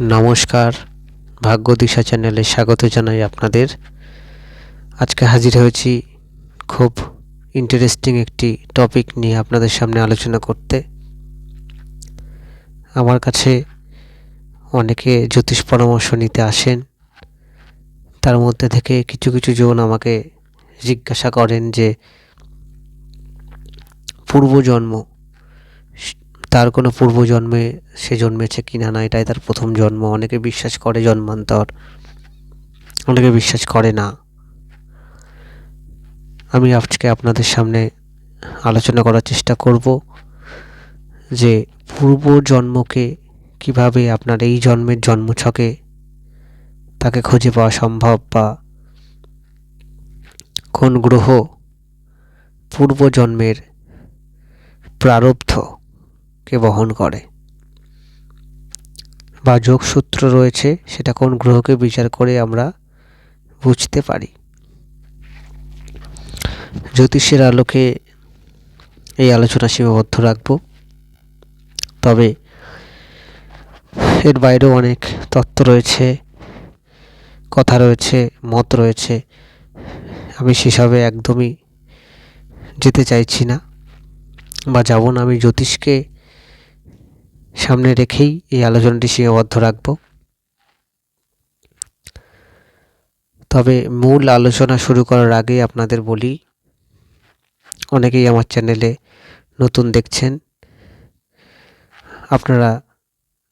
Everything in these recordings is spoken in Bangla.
নমস্কার। ভাগ্য দিশা চ্যানেলে স্বাগত জানাই আপনাদের। আজকে হাজির হয়েছি খুব ইন্টারেস্টিং একটি টপিক নিয়ে আপনাদের সামনে আলোচনা করতে। আমার কাছে অনেকে জ্যোতিষ পরামর্শ নিতে আসেন। তার মধ্যে থেকে কিছু কিছু জন আমাকে জিজ্ঞাসা করেন যে, পূর্বজন্ম তার কোনো পূর্বজন্মে সে জন্মেছে কিনা না না এটাই তার প্রথম জন্ম। অনেকে বিশ্বাস করে জন্মান্তর, অনেকে বিশ্বাস করে না। আমি আজকে আপনাদের সামনে আলোচনা করার চেষ্টা করব যে পূর্ব জন্মকে কীভাবে আপনার এই জন্মের জন্মছকে তাকে খুঁজে পাওয়া সম্ভব বা কোন গ্রহ পূর্বজন্মের প্রারব্ধকে বহন করে? বা যোগসূত্র রয়েছে, সেটা কোন গ্রহকে বিচার করে আমরা বুঝতে পারি? জ্যোতিষের আলোকে এই আলোচনা সীমাবদ্ধ রাখব। তবে এর বাইরেও অনেক তত্ত্ব রয়েছে, কথা রয়েছে, মত রয়েছে। আমি সেসবে একদমই যেতে চাইছি না বা যাব না। আমি জ্যোতিষকে সামনে রেখেই এই আলোচনাটি সীমাবদ্ধ রাখব। তবে মূল আলোচনা শুরু করার আগে আপনাদের বলি, অনেকেই আমার চ্যানেলে নতুন দেখছেন। আপনারা,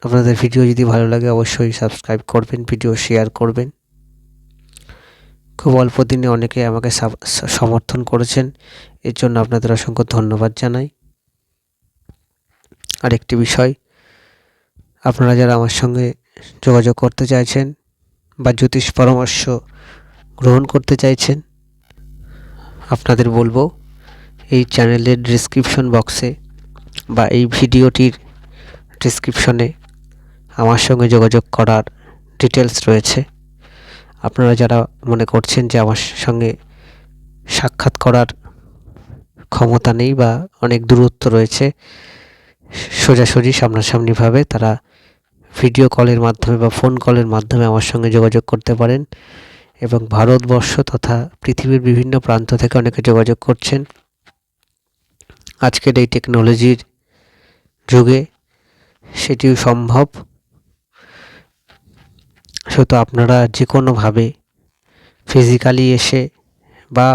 আপনাদের ভিডিও যদি ভালো লাগে অবশ্যই সাবস্ক্রাইব করবেন, ভিডিও শেয়ার করবেন। খুব অল্প দিনে অনেকে আমাকে সমর্থন করেছেন। এর জন্য আপনাদের অসংখ্য ধন্যবাদ জানাই। আরেকটি বিষয় আপনারা যারা আমার সঙ্গে যোগাযোগ করতে চাইছেন বা জ্যোতিষ পরামর্শ গ্রহণ করতে চাইছেন, আপনাদের বলব এই চ্যানেলের ডিসক্রিপশন বক্সে বা এই ভিডিওটির ডিসক্রিপশনে আমার সঙ্গে যোগাযোগ করার ডিটেলস রয়েছে। আপনারা যারা মনে করছেন যে আমার সঙ্গে সাক্ষাৎ করার ক্ষমতা নেই বা অনেক দূরত্ব রয়েছে সোজাসুজি, সামনাসামনিভাবে তারা ভিডিও কলের মাধ্যমে বা ফোন কলের মাধ্যমে আমার সঙ্গে যোগাযোগ করতে পারেন এবং ভারতবর্ষ তথা পৃথিবীর বিভিন্ন প্রান্ত থেকে অনেকে যোগাযোগ করছেন। আজকের এই টেকনোলজির যুগে সেটিও সম্ভব। শুধু আপনারা যে কোনোভাবে ফিজিক্যালি এসে বা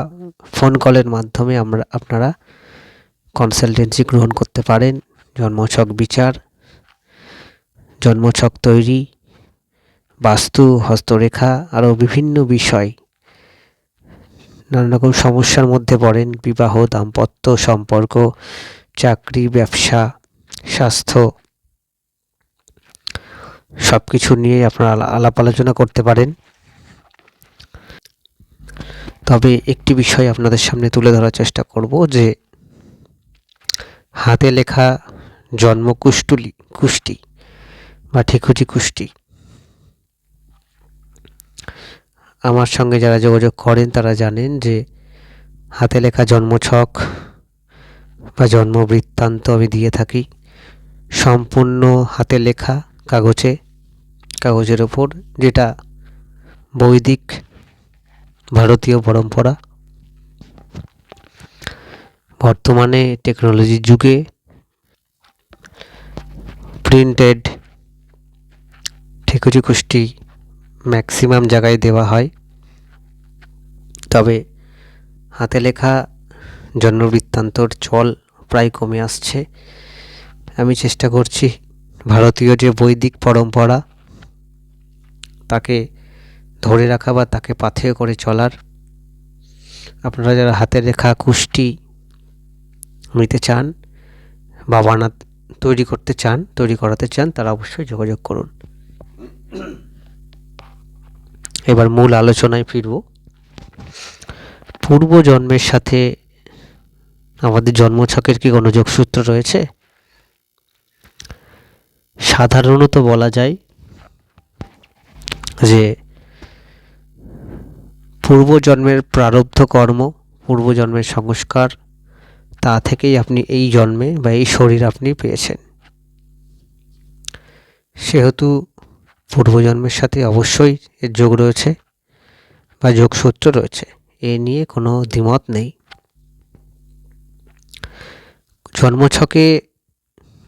ফোন কলের মাধ্যমে আমরা, আপনারা কনসালটেন্সি গ্রহণ করতে পারেন। জন্মছক বিচার, জন্মছক তৈরি, বাস্তু, হস্তরেখা আরও বিভিন্ন বিষয়। নানা রকম সমস্যার মধ্যে পড়েন, বিবাহ, দাম্পত্য সম্পর্ক, চাকরি, ব্যবসা, স্বাস্থ্য। সব কিছু নিয়ে আপনারা আলাপ আলোচনা করতে পারেন। তবে একটি বিষয় আপনাদের সামনে তুলে ধরার চেষ্টা করব যে, হাতে লেখা জন্ম কুষ্টুলি কুষ্টি বা ঠিকুজি কুষ্টি আমার সঙ্গে যারা যোগাযোগ করেন, তারা জানেন যে হাতে লেখা জন্মছক বা জন্ম বৃত্তান্ত আমি দিয়ে থাকি। সম্পূর্ণ হাতে লেখা কাগজে, কাগজের ওপর, যেটা বৈদিক ভারতীয় পরম্পরা। বর্তমানে টেকনোলজির যুগে প্রিন্টেড ঠিকুজি কুষ্টি ম্যাক্সিমাম জায়গায় দেওয়া হয়। তবে হাতে লেখা জন্মবৃত্তান্তর চল প্রায় কমে আসছে। আমি চেষ্টা করছি ভারতীয় যে বৈদিক পরম্পরা, তাকে ধরে রাখা বা তাকে পাথেয় করে চলার। আপনারা যারা হাতে লেখা কুষ্টি নিতে চান বা বানা তৈরি করতে চান, তৈরি করাতে চান, তারা অবশ্যই যোগাযোগ করুন। এবার মূল আলোচনায় ফিরব। পূর্ব জন্মের সাথে আমাদের জন্মছকের কি কোনো যোগসূত্র রয়েছে? সাধারণত বলা যায় যে পূর্বজন্মের প্রারব্ধ কর্ম পূর্বজন্মের সংস্কার তা থেকেই আপনি এই জন্মে বা এই শরীর আপনি পেয়েছেন। সেহেতু পূর্বজন্মের সাথে অবশ্যই এর যোগ রয়েছে বা যোগসূত্র রয়েছে। এ নিয়ে কোনো দ্বিমত নেই। জন্মছকে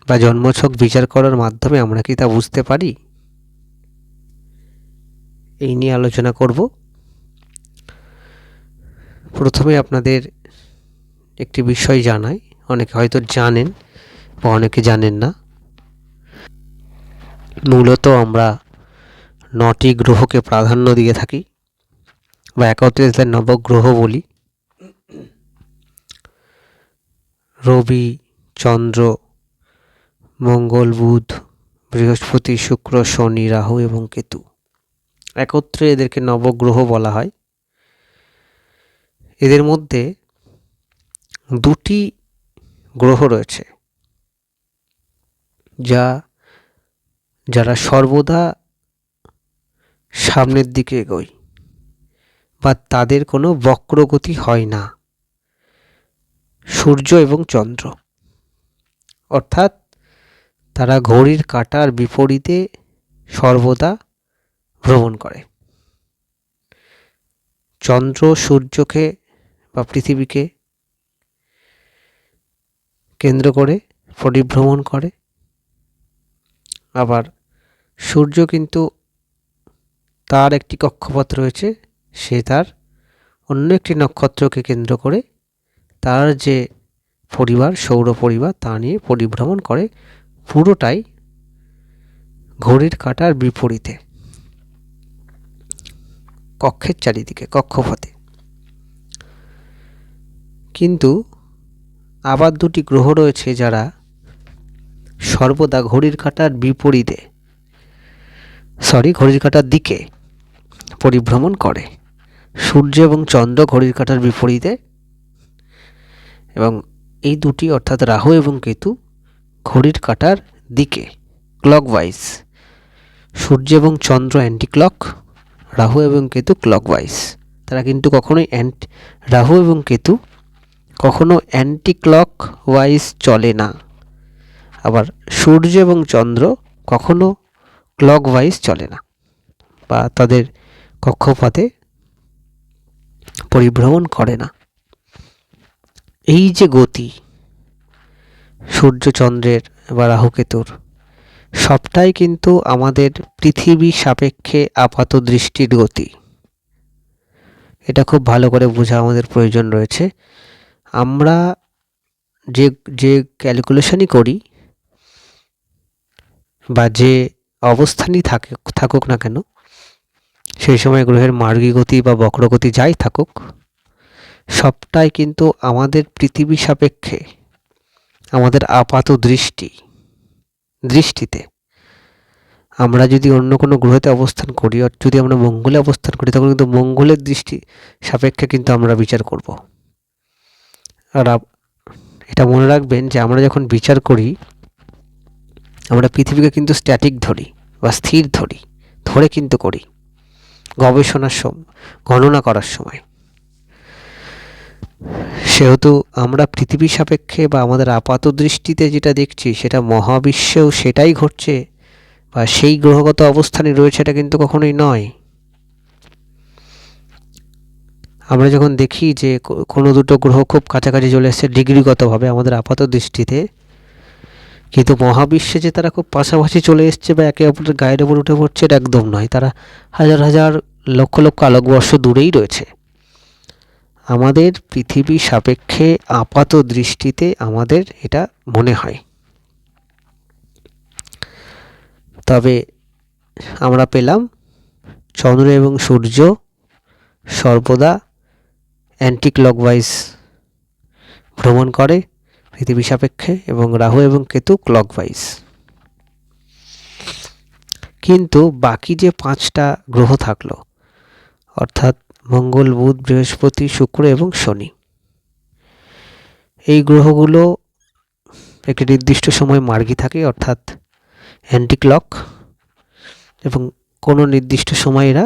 বা জন্মছক বিচার করার মাধ্যমে আমরা কি তা বুঝতে পারি? এই নিয়ে আলোচনা করব। প্রথমে আপনাদের একটি বিষয় জানাই অনেকে হয়তো জানেন বা অনেকে জানেন না। মূলত আমরা নটি গ্রহকে প্রাধান্য দিয়ে থাকি বা একত্রিশ নবগ্রহ বলি। রবি, চন্দ্র, মঙ্গল, বুধ, বৃহস্পতি, শুক্র, শনি, রাহু এবং কেতু। একত্রে এদেরকে নবগ্রহ বলা হয়। এদের মধ্যে দুটি গ্রহ রয়েছে যা, যারা সর্বদা সামনের দিকে এগোয়, বা তাদের কোনো বক্রগতি হয় না। সূর্য এবং চন্দ্র, অর্থাৎ তারা ঘড়ির কাঁটার বিপরীতে সর্বদা ভ্রমণ করে। চন্দ্র সূর্যকে বা পৃথিবীকে কেন্দ্র করে পরিভ্রমণ করে। আবার সূর্য কিন্তু তার একটি কক্ষপথ রয়েছে, সে তার অন্য একটি নক্ষত্রকে কেন্দ্র করে তার যে পরিবার, সৌর পরিবার, তা নিয়ে পরিভ্রমণ করে পুরোটাই ঘড়ির কাটার বিপরীতে। কক্ষের চারিদিকে, কক্ষপথে। কিন্তু আবার দুটি গ্রহ রয়েছে যারা সর্বদা ঘড়ির কাটার বিপরীতে সরি ঘড়ির কাটার দিকে পরিভ্রমণ করে। সূর্য এবং চন্দ্র ঘড়ির কাটার বিপরীতে এবং এই দুটি, অর্থাৎ রাহু এবং কেতু, ঘড়ির কাটার দিকে ক্লকওয়াইজ সূর্য এবং চন্দ্র অ্যান্টি ক্লক রাহু এবং কেতু ক্লকওয়াইজ তারা কিন্তু কখনোই অ্যান্ট রাহু এবং কেতু কখনো অ্যান্টি ক্লক ওয়াইজ চলে না। আবার সূর্য এবং চন্দ্র কখনো ক্লক ওয়াইজ চলে না বা তাদের কক্ষপথে পরিভ্রমণ করে না। এই যে গতি, সূর্য, চন্দ্রের বা রাহুকেতুর সবটাই কিন্তু আমাদের পৃথিবী সাপেক্ষে আপাত দৃষ্টির গতি। এটা খুব ভালো করে বোঝা আমাদের প্রয়োজন রয়েছে। আমরা যে যে ক্যালকুলেশনই করি বা যে অবস্থানই থাকে, থাকুক না কেন, সেই সময় গ্রহের মার্গী গতি বা বক্রগতি যাই থাকুক, সবটাই কিন্তু আমাদের পৃথিবী সাপেক্ষে আমাদের আপাত দৃষ্টি, দৃষ্টিতে। আমরা যদি অন্য কোনো গ্রহেতে অবস্থান করি আর যদি আমরা মঙ্গলে অবস্থান করি, তখন কিন্তু মঙ্গলের দৃষ্টি সাপেক্ষে কিন্তু আমরা বিচার করব। এটা মনে রাখবেন যে আমরা যখন বিচার করি, আমরা পৃথিবীকে কিন্তু স্ট্যাটিক ধরি বা স্থির ধরি, ধরে কিন্তু করি গবেষণার সময় গণনা করার সময়। সেহেতু আমরা পৃথিবী সাপেক্ষে বা আমাদের আপাত দৃষ্টিতে যেটা দেখছি, সেটা মহাবিশ্বেও সেটাই ঘটছে বা সেই গ্রহগত অবস্থানে রয়েছে এটা কিন্তু কখনোই নয়। আমরা যখন দেখি যে কোনো দুটো গ্রহ খুব কাছাকাছি চলে এসছে ডিগ্রিগতভাবে আমাদের আপাত দৃষ্টিতে, কিন্তু মহাবিশ্বে যে তারা খুব পাশাপাশি চলে এসছে বা একে অপরের গায়ের ওপর উঠে পড়ছে, এটা একদম নয়। তারা হাজার হাজার লক্ষ লক্ষ আলোকবর্ষ দূরেই রয়েছে। আমাদের পৃথিবী সাপেক্ষে আপাত দৃষ্টিতে আমাদের এটা মনে হয়। তবে আমরা পেলাম চন্দ্র এবং সূর্য সর্বদা অ্যান্টি ক্লকওয়াইজ ভ্রমণ করে পৃথিবী সাপেক্ষে এবং রাহু এবং কেতু ক্লকওয়াইজ কিন্তু বাকি যে পাঁচটা গ্রহ থাকল, অর্থাৎ মঙ্গল, বুধ, বৃহস্পতি, শুক্র এবং শনি, এই গ্রহগুলো একটি নির্দিষ্ট সময় মার্গী থাকে, অর্থাৎ অ্যান্টি ক্লক এবং কোনো নির্দিষ্ট সময় এরা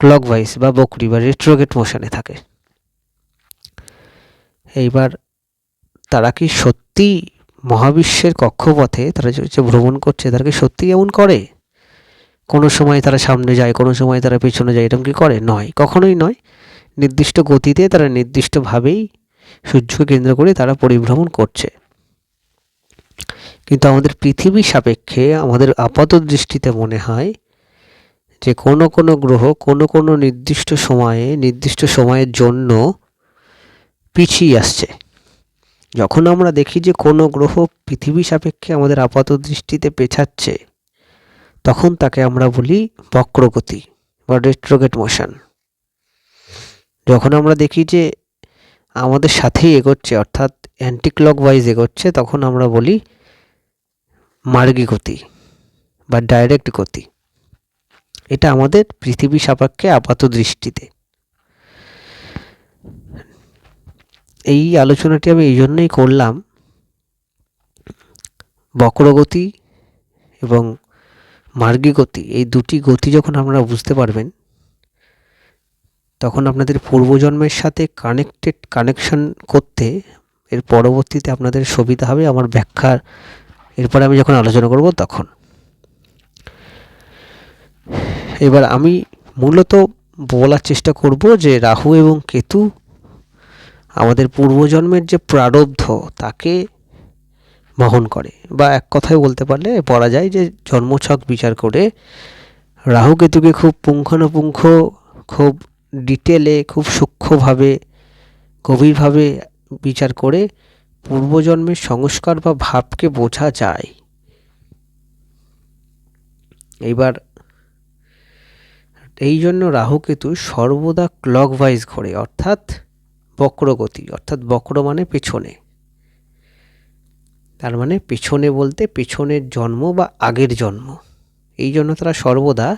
ক্লক ওয়াইজ বা বকরি বা রেট্রোগেট মোশনে থাকে। এইবার তারা কি সত্যি মহাবিশ্বের কক্ষপথে তারা যে ভ্রমণ করছে, তারা কি সত্যি এমন করে? কোনো সময় তারা সামনে যায়, কোনো সময় তারা পেছনে যায়, এরকম কি করে? নয়, কখনোই নয়। নির্দিষ্ট গতিতে তারা নির্দিষ্টভাবেই সূর্যকে কেন্দ্র করে তারা পরিভ্রমণ করছে। কিন্তু আমাদের পৃথিবী সাপেক্ষে আমাদের আপাত দৃষ্টিতে মনে হয় যে কোনো কোনো গ্রহ কোনো কোনো নির্দিষ্ট সময়ে, নির্দিষ্ট সময়ের জন্য পিছিয়ে আসছে। যখন আমরা দেখি যে কোনো গ্রহ পৃথিবী সাপেক্ষে আমাদের আপাত দৃষ্টিতে পেছাচ্ছে, তখন তাকে আমরা বলি বক্রগতি বা রেট্রোগেট মোশন যখন আমরা দেখি যে আমাদের সাথেই এগোচ্ছে, অর্থাৎ অ্যান্টিক্লক ওয়াইজ এগোচ্ছে, তখন আমরা বলি মার্গী গতি বা ডাইরেক্ট গতি। এটা আমাদের পৃথিবী সাপেক্ষে আপাত দৃষ্টিতে। এই আলোচনাটি আমি এই জন্যই করলাম। বক্রগতি এবং মার্গী গতি, এই দুটি গতি যখন আপনারা বুঝতে পারবেন, তখন আপনাদের পূর্বজন্মের সাথে কানেক্টেড কানেকশন করতে এর পরবর্তীতে আপনাদের সুবিধা হবে আমার ব্যাখ্যার। এরপরে আমি যখন আলোচনা করব তখন। এবার আমি মূলত বলার চেষ্টা করব যে রাহু এবং কেতু আমাদের পূর্বজন্মের যে প্রারব্ধ তাকে বহন করে। বা এক কথায় বলতে পারলে বলা যায় যে জন্মছক বিচার করে রাহু কেতুকে খুব পুঙ্খানুপুঙ্খ, খুব ডিটেলে, খুব সূক্ষ্মভাবে, গভীরভাবে বিচার করে পূর্বজন্মের সংস্কার বা ভাবকে বোঝা যায়। এইবার এই জন্য রাহুকেতু সর্বদা ক্লকওয়াইজ ঘোরে, অর্থাৎ বক্রগতি, অর্থাৎ বক্র মানে পেছনে। তার মানে পেছনে বলতে পেছনের জন্ম বা আগের জন্ম। এই জন্য তারা সর্বদা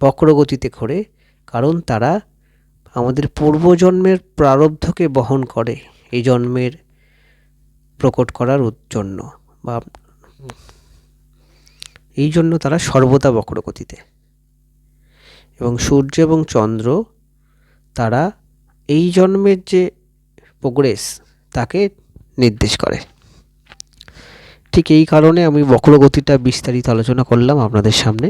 বক্রগতিতে করে কারণ তারা আমাদের পূর্বজন্মের প্রারব্ধকে বহন করে এই জন্মের প্রকট করার জন্য বা এই জন্য তারা সর্বদা বক্রগতিতে। এবং সূর্য এবং চন্দ্র তারা এই জন্মের যে প্রোগ্রেস তাকে নির্দেশ করে। ঠিক এই কারণে আমি বক্রগতিটা বিস্তারিত আলোচনা করলাম আপনাদের সামনে।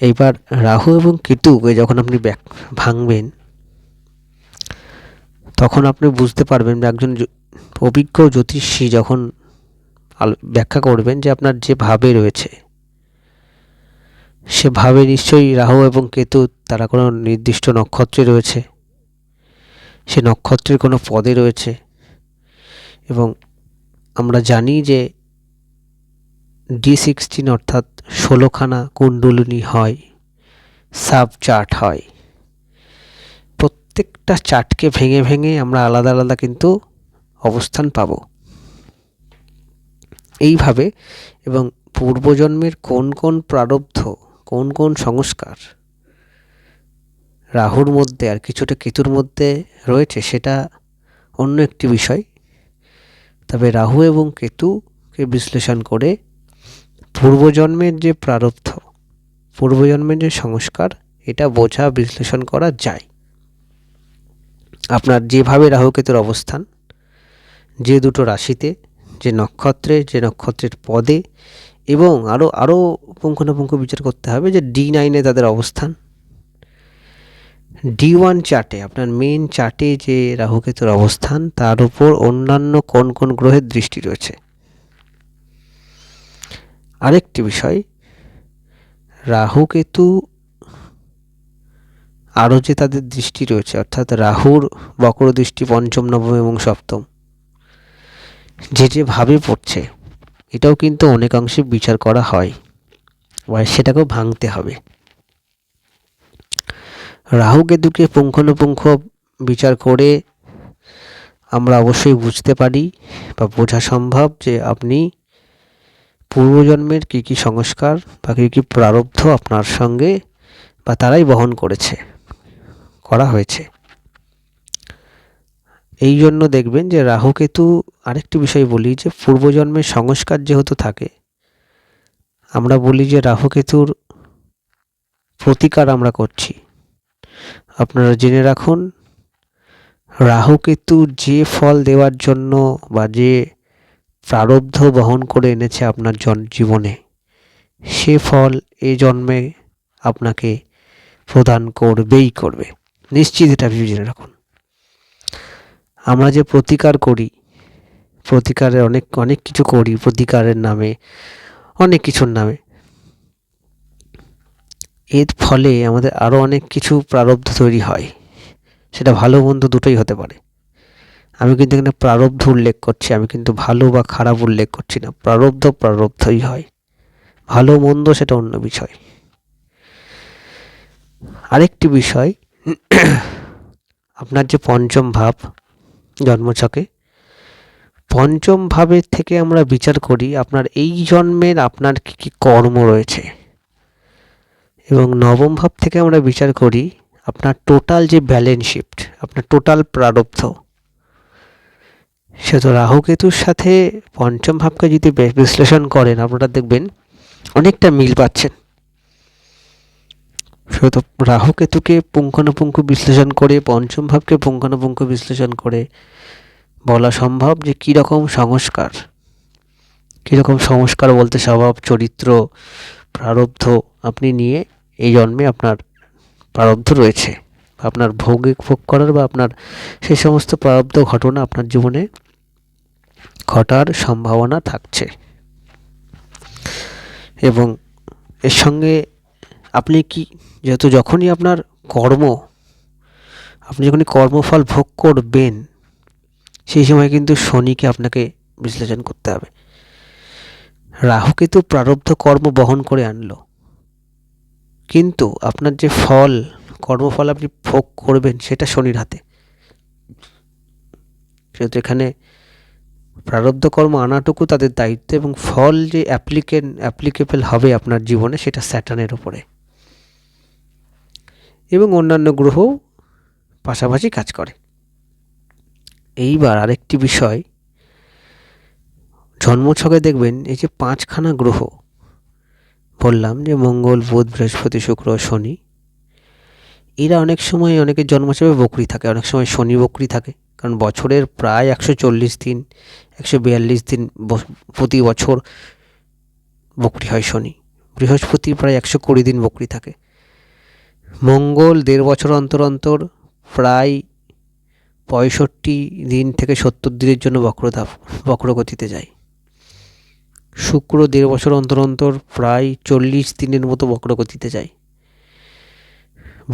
এইবার রাহু এবং কেতুকে যখন আপনি ভাঙবেন, তখন আপনি বুঝতে পারবেন যে একজন অভিজ্ঞ জ্যোতিষী যখন ব্যাখ্যা করবেন যে আপনার যে ভাবে রয়েছে সে ভাবে নিশ্চয়ই রাহু এবং কেতু তারা কোনো নির্দিষ্ট নক্ষত্রে রয়েছে। সে নক্ষত্রের কোনো পদে রয়েছে। এবং আমরা জানি যে ডি সিক্সটিন অর্থাৎ ষোলোখানা কুণ্ডলিনী হয়, সাব চার্ট হয়। প্রত্যেকটা চার্টকে ভেঙে ভেঙে আমরা আলাদা আলাদা কিন্তু অবস্থান পাব। এইভাবে এবং পূর্বজন্মের কোন কোন প্রারব্ধ কোন কোন সংস্কার? রাহুর মধ্যে আর কিছুটা কেতুর মধ্যে রয়েছে সেটা অন্য একটি বিষয়। তবে রাহু এবং কেতুকে বিশ্লেষণ করে পূর্বজন্মের যে প্রারব্ধ, পূর্বজন্মের যে সংস্কার, এটা বোঝা বিশ্লেষণ করা যায়। আপনার যেভাবে রাহুকেতুর অবস্থান, যে দুটো রাশিতে, যে নক্ষত্রে, যে নক্ষত্রের পদে এবং আরও আরও পুঙ্খানুপুঙ্খ বিচার করতে হবে যে ডি নাইনে তাদের অবস্থান। ডি ওয়ান চার্টে আপনার মেন চার্টে যে রাহুকেতুর অবস্থান, তার উপর অন্যান্য কোন কোন গ্রহের দৃষ্টি রয়েছে। আরেকটি বিষয় রাহুকেতু আরও যে তাদের দৃষ্টি রয়েছে, অর্থাৎ রাহুর বক্র দৃষ্টি পঞ্চম, নবম এবং সপ্তম, যে যেভাবে পড়ছে এটাও কিন্তু অনেকাংশে বিচার করা হয় বা সেটাকেও ভাঙতে হবে। রাহু কেতুকে পুঙ্খানুপুঙ্খ বিচার করে আমরা অবশ্যই বুঝতে পারি বা বোঝা সম্ভব যে আপনি পূর্বজন্মের কী কী সংস্কার বা কী কী প্রারব্ধ আপনার সঙ্গে বা তারাই বহন করেছে, করা হয়েছে। এই জন্য দেখবেন যে রাহুকেতু আরেকটি বিষয় বলি যে পূর্বজন্মের সংস্কার যেহেতু থাকে, আমরা বলি যে রাহুকেতুর প্রতিকার আমরা করছি। আপনারা জেনে রাখুন, রাহুকেতু যে ফল দেওয়ার জন্য বা যে প্রারব্ধ বহন করে এনেছে আপনার জীবনে, সে ফল এ জন্মে আপনাকে প্রদান করবেই করবে। নিশ্চিত এটা ভেবে জেনে রাখুন। আমরা যে প্রতিকার করি প্রতিকারের অনেক অনেক কিছু করি, প্রতিকারের নামে, অনেক কিছুর নামে। এর ফলে আমাদের আরও অনেক কিছু প্রারব্ধ তৈরি হয়। সেটা ভালো মন্দ দুটোই হতে পারে। আমি কিন্তু এখানে প্রারব্ধ উল্লেখ করছি, আমি কিন্তু ভালো বা খারাপ উল্লেখ করছি না। প্রারব্ধ প্রারব্ধই হয়। ভালো মন্দ সেটা অন্য বিষয়। আরেকটি বিষয়, আপনার যে পঞ্চম ভাব জন্মছকে। পঞ্চম ভাবের থেকে আমরা বিচার করি আপনার এই জন্মের আপনার কী কী কর্ম রয়েছে। এবং নবম ভাব থেকে আমরা বিচার করি আপনার টোটাল যে ব্যালেন্স শিফট আপনার টোটাল প্রারব্ধ। সে তো রাহু কেতুর সাথে পঞ্চম ভাবকে যদি বিশ্লেষণ করেন, আপনারা দেখবেন অনেকটা মিল পাচ্ছেন। সেহেতু রাহু কেতুকে পুঙ্খানুপুঙ্খ বিশ্লেষণ করে, পঞ্চম ভাবকে পুঙ্খানুপুঙ্খ বিশ্লেষণ করে বলা সম্ভব যে কীরকম সংস্কার। কীরকম সংস্কার বলতে স্বভাব, চরিত্র, প্রারব্ধ আপনি নিয়ে এই জন্মে আপনার প্রারব্ধ রয়েছে। আপনার ভোগে ভোগ করার বা আপনার সেই সমস্ত প্রারব্ধ ঘটনা আপনার জীবনে ঘটার সম্ভাবনা থাকছে। এবং এর সঙ্গে আপনি কি যেহেতু যখনই আপনার কর্ম, আপনি যখনই কর্মফল ভোগ করবেন, সেই সময় কিন্তু শনিকে আপনাকে বিশ্লেষণ করতে হবে। রাহু কিন্তু প্রারব্ধ কর্ম বহন করে আনলো। কিন্তু আপনার যে ফল, কর্মফল আপনি ভোগ করবেন, সেটা শনির হাতে। সেহেতু এখানে প্রারব্ধ কর্ম আনাটুকু তাদের দায়িত্ব এবং ফল যে অ্যাপ্লিকেন অ্যাপ্লিকেবল হবে আপনার জীবনে, সেটা স্যাটানের উপরে। এবং অন্যান্য গ্রহ পাশাপাশি কাজ করে। এইবার আরেকটি বিষয়, জন্মছকে দেখবেন এই যে পাঁচখানা গ্রহ, বললাম যে মঙ্গল, বুধ, বৃহস্পতি, শুক্র, শনি, এরা অনেক সময় অনেকের জন্মছকে বকরি থাকে, অনেক সময় শনি বকরি থাকে, কারণ বছরের প্রায় একশো চল্লিশ দিন, একশো বিয়াল্লিশ দিন প্রতি বছর বকরি হয় শনি, বৃহস্পতি প্রায় একশো কুড়ি দিন বকরি থাকে। মঙ্গল দেড় বছর অন্তর অন্তর প্রায় পঁয়ষট্টি দিন থেকে সত্তর দিনের জন্য বক্রতা, বক্রগতিতে যায়। শুক্র দেড় বছর অন্তর অন্তর প্রায় চল্লিশ দিনের মতো বক্রগতিতে যায়।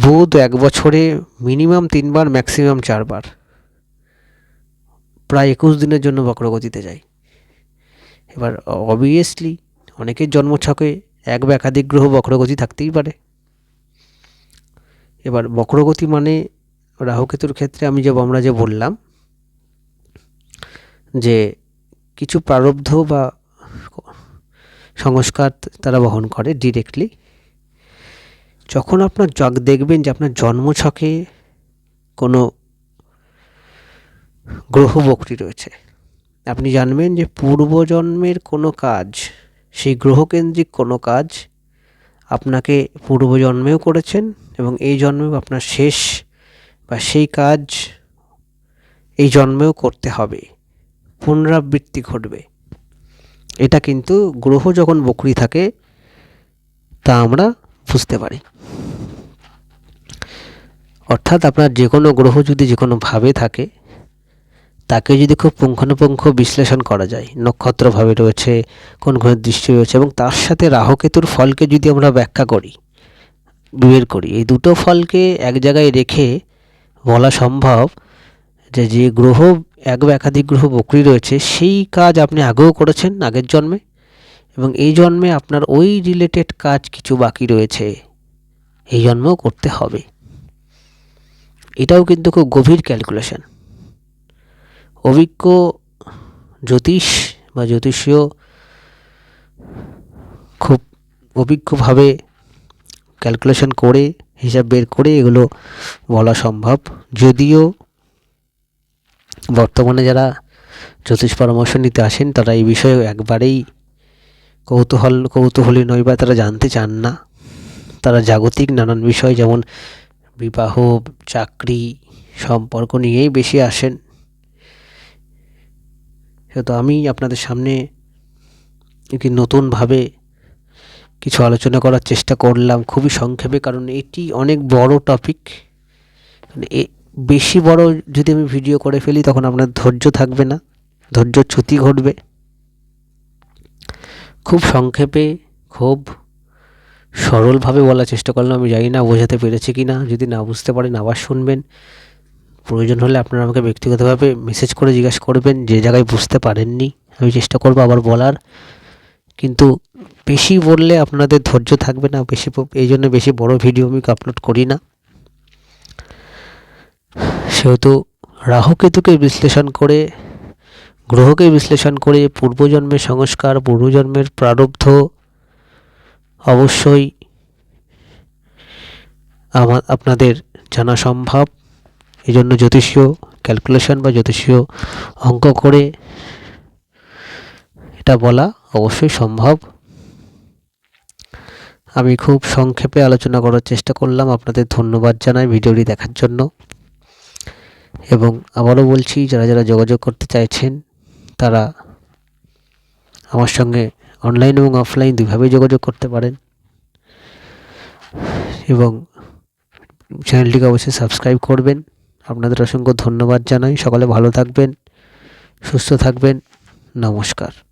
বুধ এক বছরে মিনিমাম তিনবার, ম্যাক্সিমাম চারবার। প্রায় একুশ দিনের জন্য বক্রগতিতে যায়। এবার অবভিয়াসলি অনেকের জন্মছকে এক বা একাধিক গ্রহ বক্রগতি থাকতেই পারে। এবার বক্রগতি মানে রাহুকেতুর ক্ষেত্রে আমি যে আমরা যে বললাম, যে কিছু প্রারব্ধ বা সংস্কার তারা বহন করে ডিরেক্টলি যখন আপনার জগ দেখবেন যে আপনার জন্মছকে কোনো গ্রহ বক্রি রয়েছে, আপনি জানবেন যে পূর্বজন্মের কোনো কাজ, সেই গ্রহকেন্দ্রিক কোনো কাজ আপনাকে পূর্বজন্মেও করেছেন এবং এই জন্মেও আপনার শেষ বা সেই কাজ এই জন্মেও করতে হবে। পুনরাবৃত্তি ঘটবে। এটা কিন্তু গ্রহ যখন বকরি থাকে, তা আমরা বুঝতে পারি। অর্থাৎ আপনার যে কোনো গ্রহ যদি যে কোনো ভাবে থাকে তাকে যদি খুব পুঙ্খানুপুঙ্খ বিশ্লেষণ করা যায়, নক্ষত্রভাবে রয়েছে, কোন গ্রহের দৃষ্টি রয়েছে এবং তার সাথে রাহুকেতুর ফলকে যদি আমরা ব্যাখ্যা করি বের করি, এই দুটো ফলকে এক জায়গায় রেখে বলা সম্ভব যে যে গ্রহ, এক বা একাধিক গ্রহ বকরি রয়েছে, সেই কাজ আপনি আগেও করেছেন আগের জন্মে এবং এই জন্মে আপনার ওই রিলেটেড কাজ কিছু বাকি রয়েছে, এই জন্মেও করতে হবে। এটাও কিন্তু খুব গভীর ক্যালকুলেশন অভিজ্ঞ জ্যোতিষ বা জ্যোতিষীয় খুব অভিজ্ঞভাবে ক্যালকুলেশন করে, হিসাব বের করে এগুলো বলা সম্ভব। যদিও বর্তমানে যারা জ্যোতিষ পরামর্শ নিতে আসেন, তারা এই বিষয়ে একবারেই কৌতূহল, কৌতূহলী নয় বা তারা জানতে চান না। তারা জাগতিক নানান বিষয় যেমন বিবাহ, চাকরি, সম্পর্ক নিয়েই বেশি আসেন। তো আমি আপনাদের সামনে একটি নতুনভাবে কিছু আলোচনা করার চেষ্টা করলাম খুবই সংক্ষেপে, কারণ এটি অনেক বড় টপিক মানে এ, বেশি বড় যদি আমি ভিডিও করে ফেলি, তখন আপনার ধৈর্য থাকবে না ধৈর্যচ্যুতি ঘটবে। খুব সংক্ষেপে, খুব সরলভাবে বলার চেষ্টা করলাম, আমি জানি না বোঝাতে পেরেছি কি না যদি না বুঝতে পারেন আবার শুনবেন। প্রয়োজন হলে আপনারা আমাকে ব্যক্তিগতভাবে মেসেজ করে জিজ্ঞাসা করবেন, যে জায়গায় বুঝতে পারেননি। আমি চেষ্টা করব আবার বলার। কিন্তু বেশি বললে আপনাদের ধৈর্য থাকবে না, বেশি এই জন্য বেশি বড় ভিডিও আমি আপলোড করি না। সেহেতু রাহুকেতুকে বিশ্লেষণ করে, গ্রহকে বিশ্লেষণ করে, পূর্বজন্মের সংস্কার, পূর্বজন্মের প্রারব্ধ, অবশ্যই আমার, আপনাদের জানা সম্ভব। এই জন্য জ্যোতিষীয় ক্যালকুলেশন বা জ্যোতিষীয় অঙ্ক করে এটা বলা অবশ্যই সম্ভব। আমি খুব সংক্ষেপে আলোচনা করার চেষ্টা করলাম। আপনাদের ধন্যবাদ জানাই ভিডিওটি দেখার জন্য। এবং আবারও বলছি, যারা যারা যোগাযোগ করতে চাইছেন, তারা আমার সঙ্গে অনলাইন এবং অফলাইন দুইভাবেই যোগাযোগ করতে পারেন। এবং চ্যানেলটিকে অবশ্যই সাবস্ক্রাইব করবেন। আপনাদের অসংখ্য ধন্যবাদ জানাই। সকলে ভালো থাকবেন সুস্থ থাকবেন। নমস্কার।